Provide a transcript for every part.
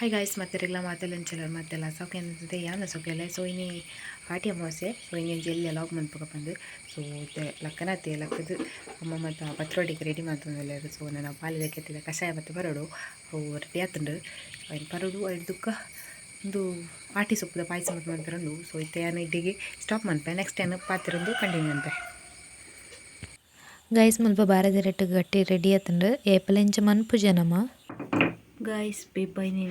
Hi guys ಮತ್ತೆ ರೆಗ್ಲ ಮಾತೆಲ್ಲ ಮತ್ತೆಲ್ಲ ಸೌಕೆ ಅಂತಂದೆ ಯಾನ ಸೌಕೆಲ್ಲ ಸೊ ಇನಿ ಪಾಟಿ ಅಮಾವಾಸ್ಯೆ ಸೊ ಇನಿ ಜಲ್ಲಿ ಲಾಗ್ ಪಕ್ಕ ಬಂದು ಸೊ ಲಕ್ಕನ ಲಕ್ಕನತ್ತೆ ಲಕ್ಕದು ಅಮ್ಮ ಮತ್ತು ಪತ್ರೊಡಿಗೆ ರೆಡಿ ಮಾಡ್ತಂದಲ್ಲ ಸೊ ನನ್ನ ಪಾಲಿದ ಕೆತ್ತಿದ ಕಷಾಯ ಮತ್ತು ಬರೋಡು ಅವು ರೆಡಿ ಆತುಂಡು ಅಯ್ನ ಬರೋಡು ದುಃಖ ಒಂದು ಪಾಟಿ ಸೊಪ್ಪದ ಪಾಯಸ ಮತ್ತು ಮಾಡ್ತಾರಂಡು ಸೊ ಇತ್ತೆ ಏನು ಇಡ್ಡಿಗೆ ಸ್ಟಾಪ್ ಮನ್ಪೆ ನೆಕ್ಸ್ಟ್ ಏನು ಪಾತಿರಂದು ಕಂಟಿನ್ಯೂ ಅಂತೆ ಗೈಸ್ ಮುಲ್ಪ ಬಾರದಿ ರೆಟ್ಟು ಗಟ್ಟಿ ರೆಡಿ ಆತುಂಡು ಏಪಲೆಂಚ ಮನ್ಪು ಜನಮ ಗಾಯ್ಸ್ ಪೇಪೈನಿ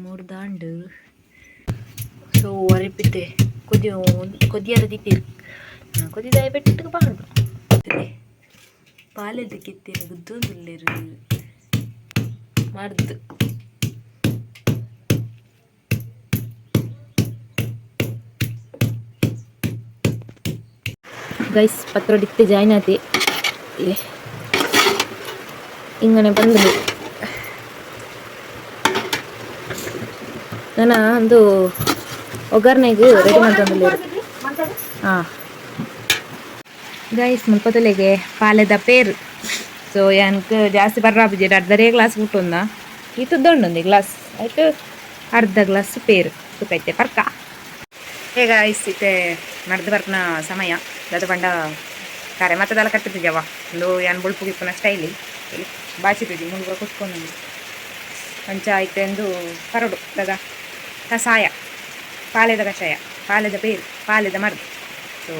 ಮೂರು ದಾಂಡು ಸೊ ಒರೆಪಿತ್ತೆ ಕೊದಿಯೋ ಕೊದಿಯಾರ ದಿಟ್ಟಿರು ಕೊದಿದಾಯ ಬೆಟ್ಟಿಗೆ ಪಾಡು ಪಾಲೆದ ಕಿತ್ತಿನ ಗುದ್ದೊಂದುಲ್ಲೇರು ಮಾಡ್ದು ಗೈಸ್ ಪತ್ರೊಡಿತ್ತೆ ಜಾಯ್ನ್ ಆತಿ ಇಂಗನೆ ಹಿಂಗನೆ ನಾನು ಒಂದು ಒಗ್ಗರಣೆಗೆ ರೆಡಿ ಮಾಡ್ಕೊಂಡಲ್ಲಿ ಹಾಂ. ಗೈಸ್ ಮುಲ್ಪತ್ತಲೆಗೆ ಪಾಲೆದ ಪೇರು. ಸೊ ಯಾನ್ಕ್ ಜಾಸ್ತಿ ಬರ್ರಾಬುಜಿ ಅರ್ಧರೇ ಗ್ಲಾಸ್ ಊಟೊಂದ ಈ ತುದ್ದೊಂಡೊಂದು ಗ್ಲಾಸ್ ಆಯಿತು? ಅರ್ಧ ಗ್ಲಾಸ್ ಪೇರು. ಸುಖೈತೆ ಪರ್ಕ. ಹೇಗ ಇತ್ತೆ ನಡೆದು ಬರ್ನ ಸಮಯ. ದದ ಬಂಡ ಕರೆ. ಮತ್ತದೆಲ್ಲ ಕಟ್ಟಿದ್ಯವ ಒಂದು ಯಾನ್ ಬುಳ್ಪು ಗಿಪ್ಪನ ಸ್ಟೈಲಿ ಬಾಚಿತಿದ್ವಿ ಮುಳುಗ ಕುತ್ಕೊಂಡು ಪಂಚ ಆಯ್ತೆಂದು ಕರಡು. ದಗ ಕಷಾಯ ಪಾಲೆದ ಕಷಾಯ ಪಾಲೆದ ಬೇರು ಪಾಲೆದ ಮರ್ದು ಸೊ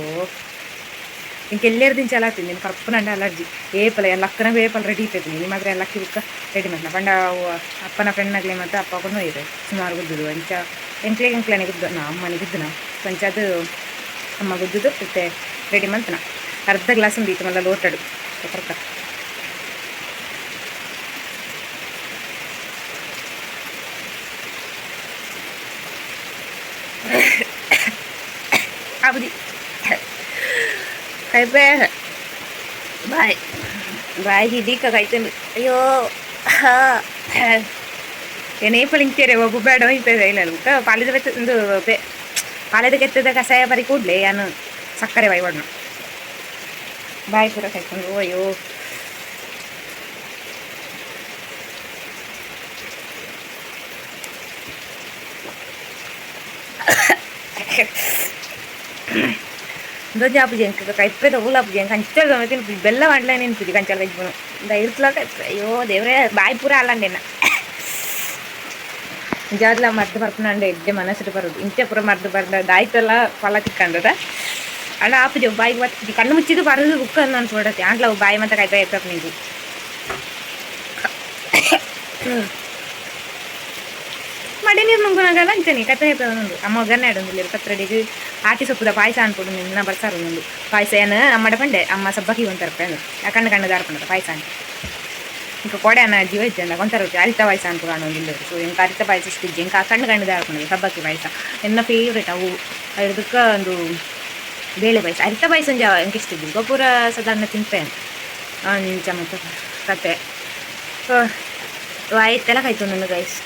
ಇಂಕ ಎಲ್ಲೇರು ದಿನ ಚಲ ಆಗ್ತೀನಿ ನೀನು ಕರ್ಪನಂಡ ಅಲರ್ಜಿ ಏಪಲ ಎಲ್ಲ ಅಕ್ಕನ ಬೇಪಲ ರೆಡಿ ಇರ್ತೈತಿ ನಿಮ್ಮ ಹತ್ರ ಎಲ್ಲ ಅಕ್ಕಿ ಬುಕ್ಕ ರೆಡಿ ಮಾಡ್ನ ಪಂಡ ಅವು ಅಪ್ಪನ ಫ್ರೆಂಡ್ನಾಗ್ಲಿ ಮತ್ತು ಅಪ್ಪ ಕೊಂಡು ಇದೆ ಸುಮಾರು ಗುದ್ದುದು ಅಂಚ ಎಂಕ್ಲೆ ಎಂಕ್ಲೆನೆ ಗುದ್ದು ನಾ ಅಮ್ಮನಿಗೆ ಗುದ್ದನ ಪಂಚ ಅದು ಅಮ್ಮ ಗುದ್ದುದು ಮತ್ತೆ ರೆಡಿ ಮಾಡ್ತನ ಅರ್ಧ ಗ್ಲಾಸ್ ಒಂದು ಇತ್ತು ಮಲ್ಲ ಲೋಟಡು ಕರ್ಕ ಆಬುದಿ ಕೈಪೇ ಬಾಯ್ ಬಾಯ್ ಹಿಡೀಕ ಕಾಯ್ತೇನೆ ಅಯ್ಯೋ ಏನೇ ಪಳಿಂಗ್ತೇರೆ ಒಬ್ಬ ಬೇಡ ಹೋಯ್ತದೆ ಇಲ್ಲ ಊಟ ಪಾಲಿದ ಬೆತ್ತ ಒಂದು ಬೆ ಪಾಲಿದ ಕೆತ್ತದ ಕಷಾಯ ಬರಿ ಕೂಡ್ಲೆ ಯಾನು ಸಕ್ಕರೆ ಬಾಯಿ ಒಡ್ನ ಬಾಯಿ ಪೂರ ಕಾಯ್ಕೊಂಡು ಅಯ್ಯೋ ದೊಡ್ಡಾಪುಜಿ ಅನ್ಸುತ್ತೆ ಕೈಪೇದ ಊಲಾಪುಜಿ ಹಂಗೆ ಕಂಚಿತ ತಿನ್ಪುಜಿ ಬೆಲ್ಲ ಮಾಡ್ಲೇ ನಿನ್ಪುಜಿ ಕಂಚಲ್ ಕಜ್ಬನು ಇಂದ ಇರ್ತ್ಲಾಕ ಅಯ್ಯೋ ದೇವ್ರೇ, ಬಾಯಿ ಪೂರ ಅಲ್ಲಂಡೇನ ಜಾದ್ಲ ಮರ್ದು ಬರ್ಕೊಂಡೆ ಇದ್ದೆ ಮನಸ್ಸಿಟ್ಟು ಬರೋದು. ಇಂಚೆ ಪೂರ ಮರ್ದು ಬರ್ದ, ದಾಯ್ತಲ್ಲ ಫಲ ತಿಕ್ಕಂಡದ. ಅಣ್ಣ ಆಪುಜಿ ಬಾಯಿಗೆ ಬತ್ತಿ ಕಣ್ಣು ಮುಚ್ಚಿದ್ದು ಬರೋದು ಉಕ್ಕ ನಾನು ಸೋಡತ್ತೆ ಆಂಟ್ಲ ಬಾಯಿ ಮತ್ತೆ ಕಾಯ್ತಾ ಇರ್ತಪ್ಪ ನೀವು ಮಡಿ ನೀರು ನುಂಗುನಾಗಲ್ಲ ಅಂತಾನೆ ಕತೆ ಹೇಳ್ತದೆ ನಂದು ಅಮ್ಮ ಒಗ್ಗರಣೆ ಇಡೋದಿಲ್ಲ ಪತ್ರಡಿಗೆ ಆಟಿ ಸೊಪ್ಪುದ ಪಾಯಸ ಅನ್ಪುಡು ನಿನ್ನ ಬರ್ಸಾರು ನಿಂದು ಪಾಯಸ ಏನು ಅಮ್ಮಡ ಪಂಡೆ ಅಮ್ಮ ಸಬ್ಬಕ್ಕಿ ಒಂದು ತರಪೇನು ಕಣ್ಣ ಕಣ್ಣು ದಾರ್ಪಂಡ ಪಾಯಸ ಅಂತ. ಇಂಕ ಕೊಡೆ ಅನ್ನ ಜೀವ ಇದ್ದಂಡ ಕೊಂತಾರೆ ಅರಿತ ಪಾಯಸ ಅನ್ಪು ಇಲ್ಲ ಸೊ ಇಂಕ ಅರಿತ ಪಾಯಸ ಇಷ್ಟು ಇಜ್ಜೆ ಕಣ್ಣ ಕಣ್ಣು ಕಣ್ಣು ಸಬ್ಬಕ್ಕಿ ಪಾಯಸ. ಎನ್ನ ಫೇವ್ರೇಟ್ ಅವು? ಅದಕ್ಕೆ ಒಂದು ಬೇಳೆ ಪಾಯಸ. ಅರಿತ ಪಾಯಸ ಇಂಕ ಇಷ್ಟ ದುರ್ಗಾಪುರ ತಿಂತೆ ತಿಂತೇನೆ ನಿಂಚ ಮತ್ತು ಕತೆ. ಆಯ್ತೆಲ್ಲ ಕಾಯ್ತು ನನಗೆ ಗೈಸ್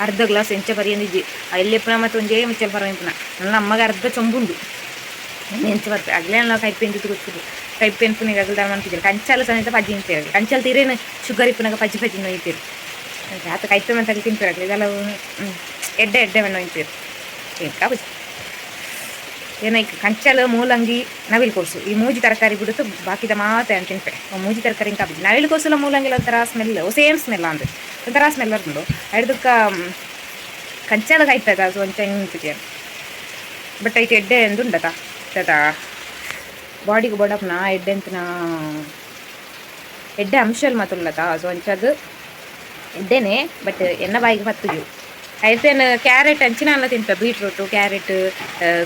ಅರ್ಧ ಗ್ಲಾಸ್ ಎಂಚ ಬರಿಯಂದಿದ್ದಿ ಎಲ್ಲೆಪ್ಪನ ಮತ್ತು ಒಂದೇ ಮುಚ್ಚಲ್ ಬರೋಂಪನ ನನ್ನ ಅಮ್ಮಗೆ ಅರ್ಧ ಚೊಂಬುಂಡು ಎಂಚ ಬರ್ತದೆ ಅಗ್ಲೇ ನಾವು ಕೈಪೆಂದು ಗೊತ್ತಿದ್ದು ಕೈಪೆನ್ಪುನಿಗೆ ಅಗಲ್ದಾರ ಮಾಡ್ತಿದ್ರು ಕಂಚಾಲ ಸಮೇತ ಪಜ್ಜಿ ಅಂತೇಳಿ ಕಂಚಾಲ ತೀರೇನು ಶುಗರ್ ಇಪ್ಪನಾಗ ಪಜ್ಜಿ ಪಜ್ಜಿ ನೋಯ್ತೀರಿ ಆತ ಕೈಪೆ ಮತ್ತೆ ಅಲ್ಲಿ ತಿಂತೀರಿ ಇದೆಲ್ಲ ಎಡ್ಡೆ ಎಡ್ಡೆ ಏನೈಕ್ ಕಂಚಲು, ಮೂಲಂಗಿ ನವಿಲು ಕೋಸು. ಈ ಮೂಜಿ ತರಕಾರಿ ಬಿಡುತ್ತು ಬಾಕಿದ ಮಾತೆ ಅಂತ ತಿನ್ಪೆ. ಮೂಜಿ ತರಕಾರಿ ಇಂಕ ಬಿದ್ದು ನವಿಲು ಕೋಸುಲ ಮೂಲಂಗಿ ಒಂಥರ ಸ್ಮೆಲ್ ಸೇಮ್ ಸ್ಮೆಲ್ ಅಂದ್ರೆ. ಒಂಥರ ಸ್ಮೆಲ್ ಬರ್ತುಂಡು ಹಿಡ್ದಕ್ಕ ಕಂಚಾಲ ಕಾಯ್ತದ ಅದು ಒಂಚ ಹಿಂಗೆ ಬಟ್ ಐತೆ ಎಡ್ಡೆ ಎಂದು ಉಂಡತ ತದ ಬಾಡಿಗೆ ಬೊಡಪ್ನ ಎಡ್ಡೆ ಅಂತ ಎಡ್ಡೆ ಅಂಶಲ್ ಮಾತುಳ್ಳತ ಸೊ ಒಂಚದು ಎಡ್ಡೆನೆ ಬಟ್ ಎನ್ನ ಬಾಯಿಗೆ ಹತ್ತುಜು ಐತೇನು ಕ್ಯಾರೆಟ್ ಅಂಚಿನ ತಿಂತೆ ಬೀಟ್ರೂಟು, ಕ್ಯಾರೆಟ್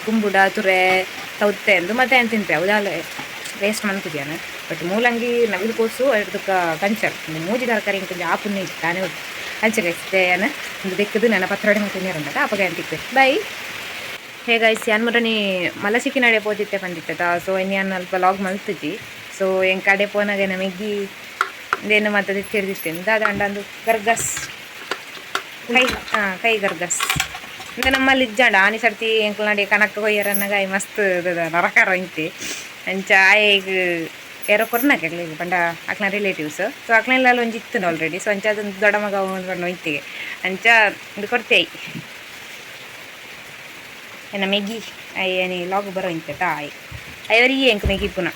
ಕುಂಬುಡ ತುರೆ ಸೌತೆ ಎಂದು ಮತ್ತೆ ಏನು ತಿಂತೆ ಉದಾಲ ವೇಸ್ಟ್ ಮನ್ತಿದ್ಯಾನ ಬಟ್ ಮೂಲಂಗಿ ನವಿಲು ಕೋಸು ಅದಕ್ಕೆ ಒಂದು ಮೂಜಿ ತರಕಾರಿ ಕೊಂಚ ಆಪುನ್ನಿ ಇತ್ತು ತಾನೇ ಹೊತ್ತು ಕಂಚಲ್ ಎಸ್ತೇನ ಒಂದು ಬೆಕ್ಕದು ನನ್ನ ಪತ್ರೊಡೆ ಮತ್ತೆ ನೀರಂದ ಅಪಗ ಅಂತಿದ್ದೆ ಬೈ ಹೇಗಾಯ್ಸಿ ಯಾನ್ ಮುರನಿ ಮಲಸಿಕ್ಕಿ ನಡೆ ಪೋದಿತ್ತೆ ಬಂದಿತ್ತದ? ಸೊ ಇನ್ನು ಅಲ್ಪ ಲಾಗ್ ಮಲ್ತಿದ್ದಿ. ಸೊ ಹೆಂಗೆ ಕಡೆ ಪೋನಾಗೆ ನಮಗೆ ಇದೇನು ಮತ್ತೆ ತಿರ್ದಿತ್ತೇನೆ ದಾದ ಅಂದು ಗರ್ಗಸ್. ಕೈ ಹಾಂ ಕೈ ಗರ್ಗಸ್ ఇంకా ನಮ್ಮಲ್ಲಿ ಇಜ್ಜಾಂಡ, ಆನಿ ಸರ್ತಿ ಎಂಕ್ಲಾಡಿ ಕನಕ ಕೊಯ್ಯರನ್ನಗ ಮಸ್ತ್ ನರಕಾರ ಇಂತಿ ಅಂಚ ಆಯೆಗ್ ಏರೋ ಕೊರ್ನಾಕಲಿ ಪಂಡ ಅಕ್ನ ರಿಲೇಟಿವ್ಸ್ ಸೊ ಅಕ್ಲೆಲ್ಲ ಒಂಜಿ ಇತ್ತು ಆಲ್ರೆಡಿ ಸೊ ಅಂಚ ಅದೊಂದು ದೊಡ್ಡ ಮಗ ಒಂದು ಇಂತಿಗೆ ಅಂಚ ಇದು ಕೊಡ್ತೇಯಿ ಏನ ಮೆಗಿ ಅಯ್ಯನಿ ಲಾಗ್ ಬರೋ ಇಂತೆ ತಾಯಿ. ಐವರಿಗೆ ಎಂಕ್ ಮೆಗಿ ಪುನಃ.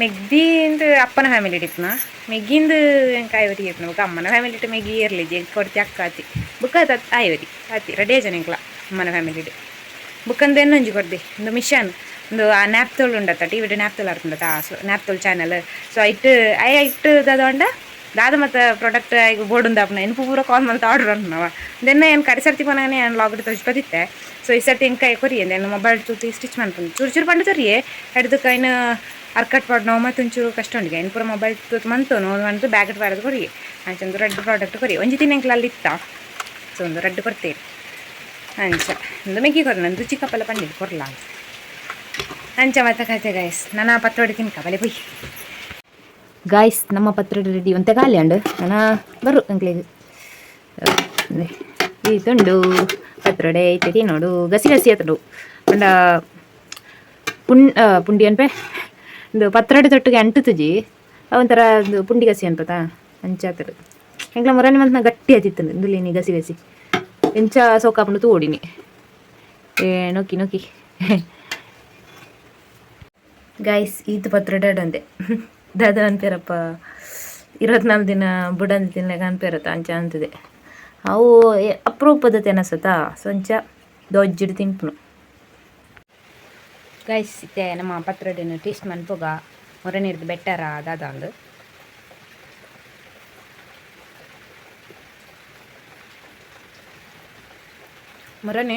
ಮೆಗ್ದಿಂದು ಅಪ್ಪನ ಫ್ಯಾಮಿಲಿ ಇಟ್ಟಿಪ್ನ ಮೆಗ್ಗಿಂದು ಕಾಯೋರಿ ಇತ್ತು ಬುಕ್ಕ ಅಮ್ಮನ ಫ್ಯಾಮಿಲಿ ಇಟ್ಟು ಮೆಗ್ಗಿ ಇರಲಿ ಜೆ ಕೊಡ್ತಿ, ಅಕ್ಕ ಆತಿ ಬುಕ್ಕ ಅದು ಆಯೋರಿ ಆತಿ ರೆಡಿ ಜನಕ್ಲ ಅಮ್ಮನ ಫ್ಯಾಮಿಲಿ ಇಟ್ಟು ಬುಕ್ಕಂದು ಎನ್ನೊಂಜಿ ಕೊಡ್ದಿ? ಒಂದು ಮಿಷನ್. ಒಂದು, ಆ ನ್ಯಾಪ್ತೋಳು ಉಂಡತ್ತ ಟಿ ವಿಡ್ ನ್ಯಾಪ್ತೋಲ್ ಆರ್ತುಂಡತ್ತ ಆ, ಸೊ ನ್ಯಾಪ್ತೋಲ್ ಚಾನಲ್. ಸೊ, ಐಟ್, ಐ ಇಟ್ಟು ದಾದೋಂಡ ದಾದ ಮತ್ತು ಪ್ರಾಡಕ್ಟ್ ಈಗ ಬೋರ್ಡ್ ಉಂದ ಅಪ್ಪನ ಎನ್ಪು ಪೂರ ಕಾಲ್ ಮಾಡ್ತಾ ಆರ್ಡರ್ ಅಂತಾವ ದೆನ್ನ ಏನು ಕರೆಸರ್ತಿ ಪನಾನೆ ಏನು ಲಾಗ್ಡ್ ತೋಚ್ಕೊತಿತ್ತೆ ಸೊ, ಈ ಸರ್ತಿ ಹೆಂಗೆ ಕೈ ಕೊರಿ. ಏನು ಮೊಬೈಲ್ ತೂತಿ ಸ್ಟಿಚ್ ಮಾಡ್ಕೊಂಡು ಚೂರು ಚೂರು ಪಂಡು ತರಿಯೇ. ಹಿಡ್ದು ಕೈನ ಅರ್ಕಟ್ ಪಾಡ್ ನಾವು ಮತ್ತೆ ಒಂಚೂರು ಕಷ್ಟ ಉಂಡಿಗೆ ಪೂರ ಮೊಬೈಲ್ ಮಂತು ಮಂತು ಬ್ಯಾಕೆಟ್ ಬಾರದು ಕೊಡಿ. ಅಂಚೊಂದು ರೆಡ್ ಪ್ರಾಡಕ್ಟ್ ಕೊರಿ ಒಂಜಿ ಅಲ್ಲಿ ಇತ್ತ? ಸೊ ಒಂದು ರೆಡ್ ಕೊಡ್ತೀರಿ ಅಂಚ ಒಂದು ಮೆಗ್ಗಿ ಕೊರ ನಂದು ಚಿಕ್ಕಪ್ಪಲ್ಲ ಪಂಡಿಗೆ ಕೊರಲ್ಲ ಅಂತ ಅಂಚ ಮತ್ತೆ ಕತೆ ಗಾಯಸ್ ಆ ಪತ್ರೊಡೆ ತಿನ್ಕ ಬಲೆ ಪುಯ್ ಗಾಯ್ಸ್ ನಮ್ಮ ಪತ್ರೊಡೆ ರೆಡಿ ಒಂತೆ ಖಾಲಿ ಅಂಡು ನಾನು ಬರು ಅಂಕ್ಲಿಗೆ ಈ ತುಂಡು. ಪತ್ರೊಡೆ ಐತೆ ನೋಡು. ಗಸಿ ಗಸಿ ಆತಡು. ಪಂಡ ಆ, ಪುಂಡಿ ಅನ್ಪೆ? ಒಂದು ಪತ್ರೊಡೆ ತೊಟ್ಟಿಗೆ ಅಂಟು ತುಜಿ ಒಂಥರ ಒಂದು ಪುಂಡಿ ಗಸಿ ಅನ್ಪತಾ ಅಂಚಾತಡು ಎಂಕ್ಲ ಮೊರನೆ ಮಂತ್ನ ಗಟ್ಟಿ ಆತಿತ್ತು ಇಂದುಲೇನಿ ಗಸಿ ಗಸಿ. ಎಂಚ ಸೋಕಾಪುಂಡು ತೂಡಿನಿ ಏ ನೋಕಿ ನೋಕಿ ಗಾಯ್ಸ್ ಈತ ಪತ್ರೊಡೆ ಅಂದೆ ದಾದ ಅನ್ಪೇರಪ್ಪ. ಇರುವತ್ನಾಲ್ಕು ದಿನ ಬುಡಂದ ತಿನ್ನಕ ಅನ್ಪೇರತ್ತ ಅಂಚ ಅಂತಿದೆ. ಅವು ಅಪರೂಪದ ತೆನಸತ ಸೊಂಚ. ದೊಜ್ಜಿಡು ತಿನ್ಪುನು ಗೈಸ್ ಇತ್ತೆ ನಮ್ಮ ಪತ್ರೊಡೆನು ಟೇಸ್ಟ್ ಮನ್ಪೋಗ ಮೊರನಿರ್ದು ಬೆಟ್ಟರ ದಾದ ಅಂದು. ಮೊರನೆ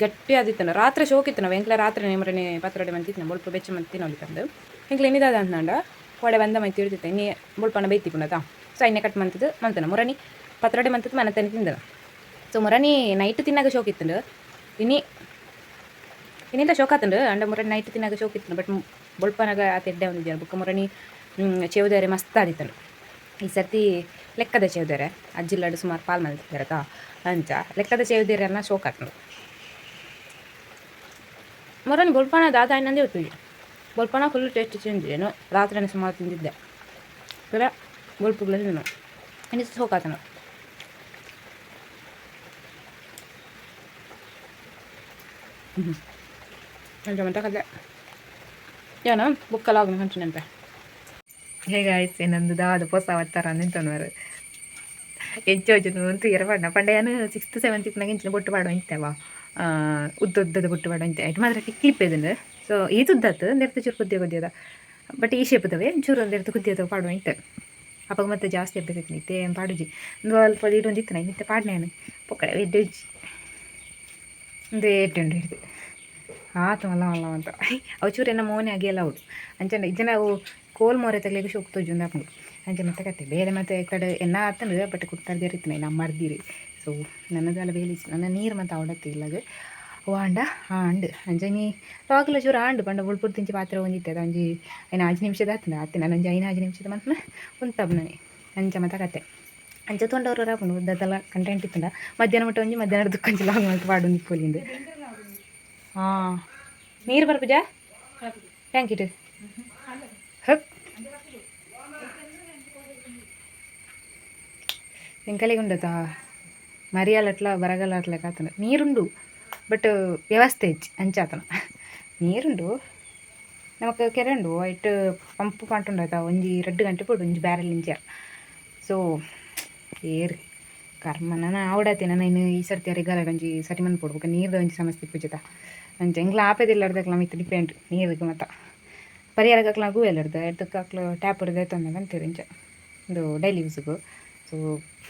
ಗಟ್ಟಿ ಆದಿತ್ತನ. ರಾತ್ರಿ ಶೋಕಿತ್ತನ ಎಂಕ್ಲ ರಾತ್ರಿ ಮೊರನೆ ಪತ್ರೊಡೆ ಮಂತಿತ್ತಿನ ಬೊಲ್ಪ ಬೆಚ್ಚ ಮಂತಿನ ನೋಲಿಕಂದು ಎಂಕ್ಲ ಏನಿದಾದ ಅಂತಂಡ ಕೊಡೆ ಬಂದ ಮೈ ತಿಳ್ದಿತ್ತೆ ನೀ ಬೊಲ್ಪನ ಬೈತಿ ಪುನತ ಸೊ ಐನೆ ಕಟ್ ಮಂತಿದ್ದು ಮಂತನ. ಮೊರನಿ ಪತ್ರೊಡೆ ಮಂತದ್ದು ಮನೆ ತನಿ ತಿಂದನ. ಸೊ ಮೊರನಿ ನೈಟ್ ತಿನ್ನಾಗ ಶೋಕಿತ್ತಂಡು ಇನ್ನಿ ಇನ್ನಿಂದ ಶೋಕಾತಂಡು ಅಂಡ ಮುರ ನೈಟ್ ತಿನ್ನಾಗ ಶೋಕಿತ್ತನು ಬಟ್ ಬೊಳ್ಪನಾಗ ಆ ತೆಡ್ಡೆ ಒಂದಿದ್ದ ಬುಕ್ಕ ಮೊರನಿ ಚೇವುದಾರೆ ಮಸ್ತ್ ಆದಿತ್ತನು ಈ ಸರ್ತಿ ಲೆಕ್ಕದ ಚೇವುದಾರೆ, ಅಜ್ಜಿಲ್ಲಾಡು ಸುಮಾರು ಪಾಲ್ ಮಲ್ತಿದ್ದಾರತ ಅಂಚ ಲೆಕ್ಕದ ಚೇವುದಾರನ್ನ ಶೋಕಾತ್ನು ಮೊರನ್ ಬೊಲ್ಪನ ದಾದ ಇನ್ನೊಂದೇ ಹೋಗ್ತೀವಿ ಬೊಲ್ಪನ ಫುಲ್ ಟೇಸ್ಟ್ ಏನು, ರಾತ್ರಿನೇ ಸುಮಾರು ತಿಂದಿದ್ದೆ. ಬೇರೆ ಬೊಲ್ಪುಗಳಲ್ಲಿ ತಿನ್ನು ಇನ್ನು ಸೋಕಾತನು ಹ್ಞೂ ಮತ್ತೆ ಕದೆ ಏನು ಬುಕ್ಕಲಾಗ ಹಂಚು ನೆನಪೆ ಹೇಗಾಯ್ತು ನಂದು ದಾದ ಹೊಸ ಅವತ್ತಾರ ಹೆಚ್ಚು ಹೆಚ್ಚು ಅಂತೂ ಪಂಡೆ ಪಂಡೆಯನು ಸಿಕ್ಸ್ತ್ ಸೆವೆಂತ್ ಇಪ್ಪನಾಗ ಇಂಚಿನ ಬೊಟ್ಟು ಪಾಡು ಇಂತೇವ ಉದ್ದ ಉದ್ದದ ಬೊಟ್ಟು ಪಾಡು ಇಂತೆ ಆಯ್ತು ಮಾತ್ರ ಕ್ಲಿಪ್ ಇದನ್ನು ಸೊ ಈ ಉದ್ದತ್ತು ನೆರ್ತು ಚೂರು ಕುದ್ದೆ ಕುದ್ಯದ ಬಟ್ ಈ ಶೇಪದವೆ ಚೂರು ಒಂದೆರ್ತು ಕುದ್ಯದ ಪಾಡು ಇಂತೆ ಅಪ್ಪಾಗ ಮತ್ತೆ ಜಾಸ್ತಿ ಹಬ್ಬಕ್ಕೆ ನಿತ್ತೆ ಪಾಡುಜಿ ಒಂದು ಅಲ್ಪ ಇಡೊಂದು ಇತ್ತು ನಿತ್ತೆ ಪಾಡ್ನೇನು ಪೊಕ್ಕಳೆ ಎಡ್ಡೆ ಒಂದು ಉಂಡು ಹಿಡಿದು ಆತು ಮಲ್ಲ ಮಲ್ಲ ಅಂತ. ಅವು ಚೂರು ಎಲ್ಲ ಮೋನೆ ಆಗಿ ಎಲ್ಲ ಹೌದು ಅಂಚನೆ ಇದನ್ನ ಅವು ಕೋಲ್ ಮೊರೆ ತಗಲಿಕ್ಕೆ ಶೋಕ್ ತೋಜುಂದ ಹಾಕೊಂಡು ಅಂಚೆ ಮತ್ತೆ ಕತೆ. ಬೇರೆ ಮತ್ತೆ ಈ ಕಡೆ ಎನ್ನ ಆತಂದ್ರೆ ಬಟ್ ಕುಟ್ಟಾರ್ದೆ ಇರ್ತೀನಿ ನಮ್ಮ ಮರ್ದಿರಿ. ಸೊ ನನ್ನದೆಲ್ಲ ಬೇಲಿ ನನ್ನ ನೀರು ಮತ್ತೆ ಅವಡತ್ತೆ ಓ ವಾಂಡ ಆಂಡ್. ಅಂಚೆ ನೀ ಲಾಗ್ಲ ಚೂರು ಆಂಡ್. ಪಂಡ ಬುಳ್ಪುರ್ ತಿಂಚಿ ಪಾತ್ರ ಒಂದಿತ್ತೆ ಅದು ಐನ ಆಜು ನಿಮಿಷದ ಆತನ? ಆತ, ನಾನು ಒಂಜಿ ಐನ ಆಜು ನಿಮಿಷದ ಮತ್ತೆ ಉಂಟಬ್ ನನಗೆ ಅಂಚೆ ಮತ್ತೆ ಕತೆ. ಅಂಚೆ ತೊಂಡವ್ರು ಉದ್ದದೆಲ್ಲ ಕಂಟೆಂಟ್ ಇತ್ತಂಡ. ಮಧ್ಯಾಹ್ನ ಮಟ್ಟ ಒಂಜಿ ಮಧ್ಯಾಹ್ನ ದುಃಖ ಲಾಗ್ ಮಾಡ್ತು ಪಾಡು ಹಾಂ ನೀರು ಬರ್ಪುಜ ಟ್ಯಾಂಕ್ ಇಟ್ಟು ಹಕ್ ಎಂಕಲಿಗೆ ఉండదా మరియాలట్లా బరగలట్లా కాతను నీరుండు బట్ వ్యవస్థ ఇచ్చి అంచాతను ನೀರುಂಡು ನಮಕ್ ಕೆರೆ ಉಂಡು ಐಟ್ ಪಂಪ್ ಪಂಟುಂಡತ ಒಂಜಿ ರಡ್ಡು ಗಂಟೆ ಪೋಡು ಒಂಜಿ ಬ್ಯಾರಲ್ ಇಂಚಾರ ಸೊ ಏರ್ ಕರ್ಮ ನಾನು ನಾನು ಇನ್ನು ಈ ಸರ್ತಿ ಅರಿಗಾಲ ಗಂಜಿ ಸರಿ ಮನ್ ಪಡ್ಬೇಕು ನೀರ್ದ ಒಂಜಿ ಸಮಸ್ಯೆ ನನ್ನ ಅಂಚ ಎಂಗ್ಲ ಆಪೆದಿಲ್ಲಾರ್ದಕ್ಲ ಮಿತ್ ಡಿಪೆಂಡ್ ನೀರಿಗೆ ಮತ್ತ ಪರಿಹಾರಕ್ಕೆ ನಾವು ಎಲ್ಲರ್ದು ಎಡ್ದಕ್ಕೆ ಹಾಕ್ಲು ಟ್ಯಾಪ್ ಹೊಡೆದ ತಂದಾಗ ಅಂತೀರಿ ಇಂಚ ಇದು ಡೈಲಿ ಯೂಸ್ಗು ಸೊ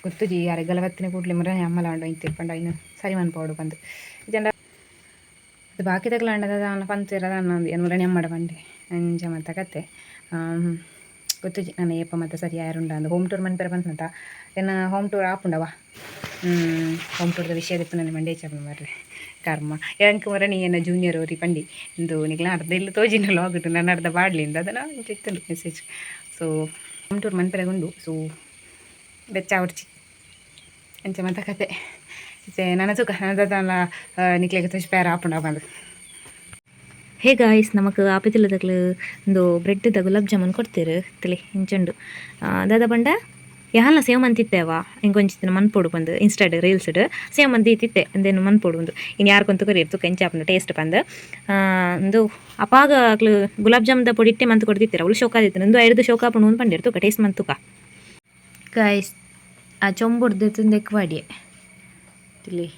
ಗೊತ್ತುಜಿ ಯಾರಿಗೆಲ್ಲ ಗಲವತ್ತಿನ ಕೂಡ್ಲಿ ಮರ ಅಮ್ಮಲ ಅಂಡು ಇಂತ ತಿರ್ಕೊಂಡು ಇನ್ನು ಸರಿ ಮನ್ಪೋಡು ಬಂದು. ಜನ ಅದು ಬಾಕಿ ತಗಲಾಂಡದ ನಾನು ಪಂತಿರದ ಅನ್ನೋದು. ಏನು ಮರ ನೆಮ್ಮಡ ಬಂಡೆ ಅಂಚ ಮತ್ತೆ ಗೊತ್ತುಜಿ ನಾನು ಏಪ ಮಾತ್ರ ಸರಿ ಯಾರುಂಡ ಅಂದು ಹೋಮ್ ಟೂರ್ ಮನ್ಪೇರ ಬಂತಂತ ಏನ ಹೋಮ್ ಟೂರ್ ಆಪುಂಡವ ಹೋಮ್ ಟೂರ್ದ ವಿಷಯ ಇತ್ತು ನನ್ನ ಮಂಡ್ಯ ಚಾಪನ ಮರ್ರೆ ಕರ್ಮ ಎಂಕ್ ಮರ ನೀ ಜೂನಿಯರ್ ಅವ್ರಿ ಪಂಡಿ ಇಂದು ನಿಗ್ಲ ಅರ್ಧ ಇಲ್ಲ ತೋಜಿನ ಲಾಗಿಟ್ಟು ನಾನು ಅರ್ಧ ಬಾಡ್ಲಿಂದ ಅದನ್ನು ಇತ್ತುಂಡು ಮೆಸೇಜ್ ಸೊ ಹೋಮ್ ಟೂರ್ ಮನ್ಪೆರಗುಂಡು ಸೊ ಬೆಚ್ಚ ಅವಡ್ಚಿ ಅಂಚ ಮಾತ ಕತೆ ನನ್ನ ಸುಖ ನನ್ನದಲ್ಲ ನಿಕ್ಲೆಗೆ ತುಷ್ ಪೇರ ಆಪುಂಡ ಬಂದು ಹೇ ಗಾಯ್ಸ್ ನಮಕ್ ಆಪಿತಿಲ್ಲದಕ್ಲು ಒಂದು ಬ್ರೆಡ್ದ ಗುಲಾಬ್ ಜಾಮೂನ್ ಕೊಡ್ತೀರಿ ತಲೆ ಇಂಚಂಡು. ದಾದ ಪಂಡ ಯಾಹಲ್ನ ಸೇವ್ ಮಂತಿತ್ತೇವ? ಇಂಕೊಂಚಿತ್ತಿನ ಮನ್ಪೊಡು ಬಂದು ಇನ್ಸ್ಟಾಡ್ ರೀಲ್ಸ್ಡ್, ಸೇವ್ ಮಂದಿ ಇತ್ತಿತ್ತೆ, ಅಂದೇನು ಮನ್ಪೊಡು ಒಂದು ಇನ್ನು ಯಾರು ಕೊಂತು ಕರಿಯರ್ತು ಕೆಂಚಾಪನ ಟೇಸ್ಟ್ ಬಂದು. ಒಂದು ಅಪಾಗ ಗುಲಾಬ್ ಜಾಮ್ದ ಪೊಡಿ ಇಟ್ಟೆ ಮಂತ್ ಕೊಡ್ತಿತ್ತೀರ, ಅವಳು ಶೋಕಾದಿತ್ತು ನಂದು ಐದು ಶೋಕಾಪಣ ಒಂದು ಪಂಡಿರ್ತು ಟೇಸ್ಟ್ ಮಂತುಕ. ಗಾಯ್ಸ್ ಆ ಚೊಂಬುಡ್ದು ತಿಂದೆಕ್ವಾಡಿಯೆ ತಿಳಿ,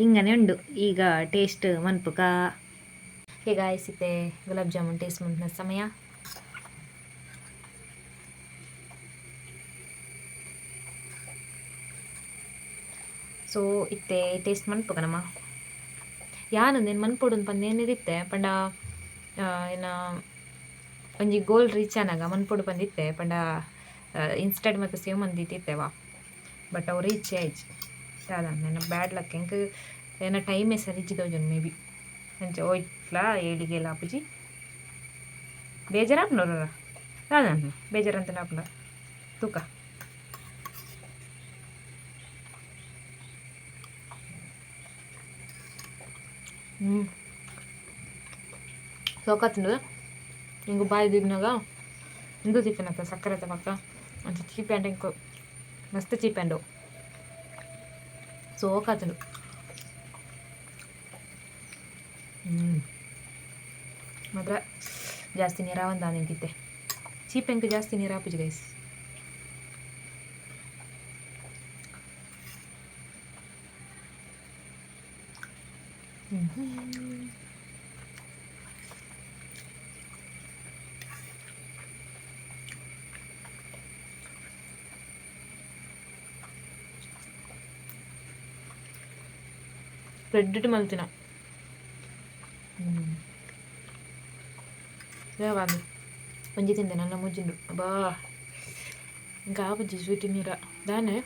ಹಿಂಗನೆ ಉಂಡು, ಈಗ ಟೇಸ್ಟ್ ಮನ್ಪುಕ. ಹೇಗೆ ಆಯಿಸಿದ್ದೆ ಗುಲಾಬ್ ಜಾಮೂನ್ ಟೇಸ್ಟ್ ಮುಂದಿನ ಸಮಯ ಸೊ ಇತ್ತೆ ಟೇಸ್ಟ್ ಮನ್ಪುಗ ನಮ್ಮ ಯಾನು నేను ಮನ್ಪೊಡು ಪಂದ ಏನಿದಿತ್ತೆ ಪಂಡ ಏನ ಒಂಜಿ ಗೋಲ್ ರೀಚ್ ಆನಾಗ ಮನ್ಪೊಡು ಬಂದಿತ್ತೆ ಪಂಡ ಇನ್ಸ್ಟೆಡ್ ಮತ್ತು ಸೇವ್ ಇತ್ತಿತ್ತೇವ ಬಟ್ ಅವ್ರು ರೀಚ್ ಆಯ್ತು ಅದ ನನ್ನ ಬ್ಯಾಡ್ ಲಕ್ ಹೆಂಗೆ ಏನ ಟೈಮೇ ಸರಿಜಿದವು ಮೇ ಬಿ ಅಂಚ ಹೋಯ್ತ್ಲಾ ಏಳಿಗೆಲ್ಲ ಅಪ್ಪುಜಿ ಬೇಜಾರಾಪ್ನವ್ರ ಅದ ಬೇಜಾರಂತ ನಾಪ್ನ ತೂಕ ಹ್ಞೂ ಸೋಕತ್ತಂಡು ಹಿಂಗೆ ಬಾಯಿ ದಿನಾಗ ಇಂದು ತಿಪ್ಪನತ್ತ ಸಕ್ಕರೆ ತಗೊಕ್ಕ ಅಂತ ಚೀಪ್ ಆ್ಯಂಡ್ ಹಿಂಗೆ ಮಸ್ತ್ ಚೀಪ್ ಆ್ಯಂಡು ಸೋಕಾತಂಡು ಮಾತ್ರ ಜಾಸ್ತಿ ನೀರಾವಂದ ನಿಂತಿತ್ತೆ ಚೀಪ್ ಹೆಂಗೆ ಜಾಸ್ತಿ ನೀರು ಹಾಪಿಜಿ ಗೈಸ್ ಬ್ರೆಡ್ ಇಟ್ಟು బాగుంది పుంజి తింది నన్ను ముంచిండు అబ్బా ఇంకా పుంజి ಸ್ವೀಟ್ ನೀರ ದಾನೆ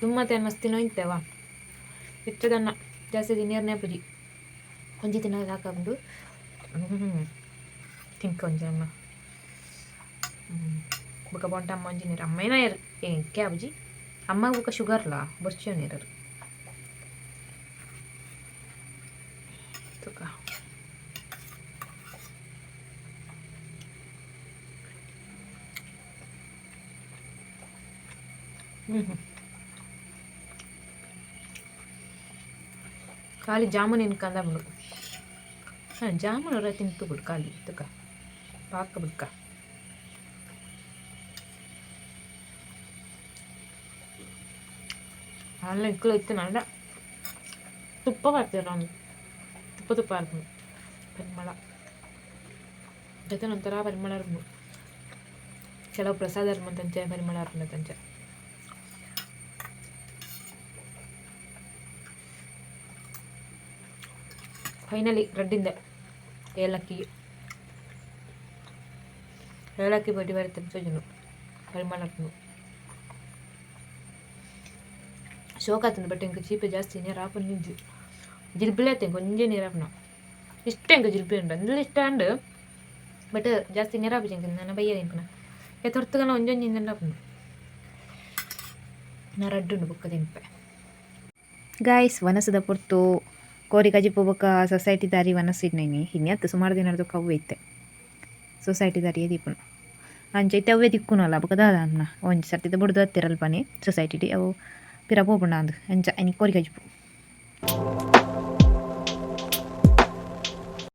ತುಂಬ ತನ್ನ ತಿನ್ನೋ ಇತ್ತೇವ ಹೆಚ್ಚದನ್ನ ಜಾಸ್ತಿ ತಿನ್ನೀರನೇ ಪುಜಿ ಪುಂಜಿ ತಿನ್ನೋದು ಸಾಕಾಗ್ಬಿಡು ಹ್ಮ್ ಬುಕ್ಕ ಬೊಂಟ ಅಮ್ಮ ಒಂಜಿ ನೀರು ಅಮ್ಮನ ಇರ ಏ ಕ್ಯಾಬುಜಿ ಅಮ್ಮಗೆ ಬುಕ್ಕ ಶುಗರ್ಲ ಬರ್ಚಿಯೋ ನೀರರು ಖಾಲಿ ಜಾಮೂನ್ ಇನ್ ಕಂದ ಬಿಡು ಹಾಂ ಜಾಮೂನ್ ಅವರ ತಿಂತು ಬಿಡು ಖಾಲಿ ತುಕ ಪಾಕ ಬಿಡ್ಕ ಅಲ್ಲ ಇಕ್ಕಳು ಇತ್ತು ನಾಡ ತುಪ್ಪ ಬರ್ತೀರ ನಾನು ತುಪ್ಪ ತುಪ್ಪ ಇರ್ಬೋದು ಪರಿಮಳ ಜೊತೆ ಒಂಥರ ಪರಿಮಳ ಇರ್ಬೋದು ಕೆಲವು ಪ್ರಸಾದ ಇರ್ಮಂತಂಚೆ ಪರಿಮಳ ಇರ್ಮಂತಂಚೆ ಫೈನಲಿ ರೆಡ್ಡಿಂದೆ ಏಲಕ್ಕಿ. ಏಲಕ್ಕಿ ಬಡ್ಡಿ ಬರುತ್ತೆ ಸೋಜನು ಶೋಕ ಶೋಕಾತಂದು ಬಟ್ ಇಂಕ ಚೀಪೆ ಜಾಸ್ತಿ ನೀರು ನಿಂತು ಜಿಲ್ಬಿಲೆ ಆಯ್ತು ಒಂದೇ ನೀರು ಹಾಪನ ಇಷ್ಟ ಹೆಂಗೆ ಜಿಲ್ಬಿ ಉಂಡು ಅಂದ್ರೆ ಇಷ್ಟ ಅಂಡು ಬಟ್ ಜಾಸ್ತಿ ನೀರು ಹಾಪಿ ನಾನು ನನ್ನ ಬಯ್ಯ ತಿನ್ಪನ ಏ ತೊರ್ತಗನ ಒಂಜೊಂಜಿ ಇಂದ ಹಾಪನು ನಾ ರಡ್ಡುಂಡು ಬುಕ್ಕ ತಿಂಪೆ ಗಾಯ್ಸ್ ವನಸದ ಪೊರ್ತು. ಕೋರಿ ಕಜಿಪು ಬೊಕ್ಕ ಸೊಸೈಟಿ ದಾರಿ ವನಸಿಡ್ನೈನಿ ಹಿನ್ಯತ್ತು ಸುಮಾರು ದಿನದ ಕವ್ವೆ ಇತ್ತೆ. ಸೊಸೈಟಿ ದಾರಿಯ ದೀಪನು. ಅಂಚೈತೆ ಅವೇ ದಿಕ್ಕುನಲ್ಲ ಬೊಕ್ಕ ದಾದ ಅನ್ನ ಒಂಜಿ ಸರ್ತಿದ ಬುಡ್ದು ಹತ್ತಿರಲ್ಪನೆ ಸೊಸೈಟಿ ಅವು ಪಿರ ಪೋಪುಂಡ ಅಂದು. ಅಂಚ, ಅನಿ ಕೋರಿ ಕಜಿಪು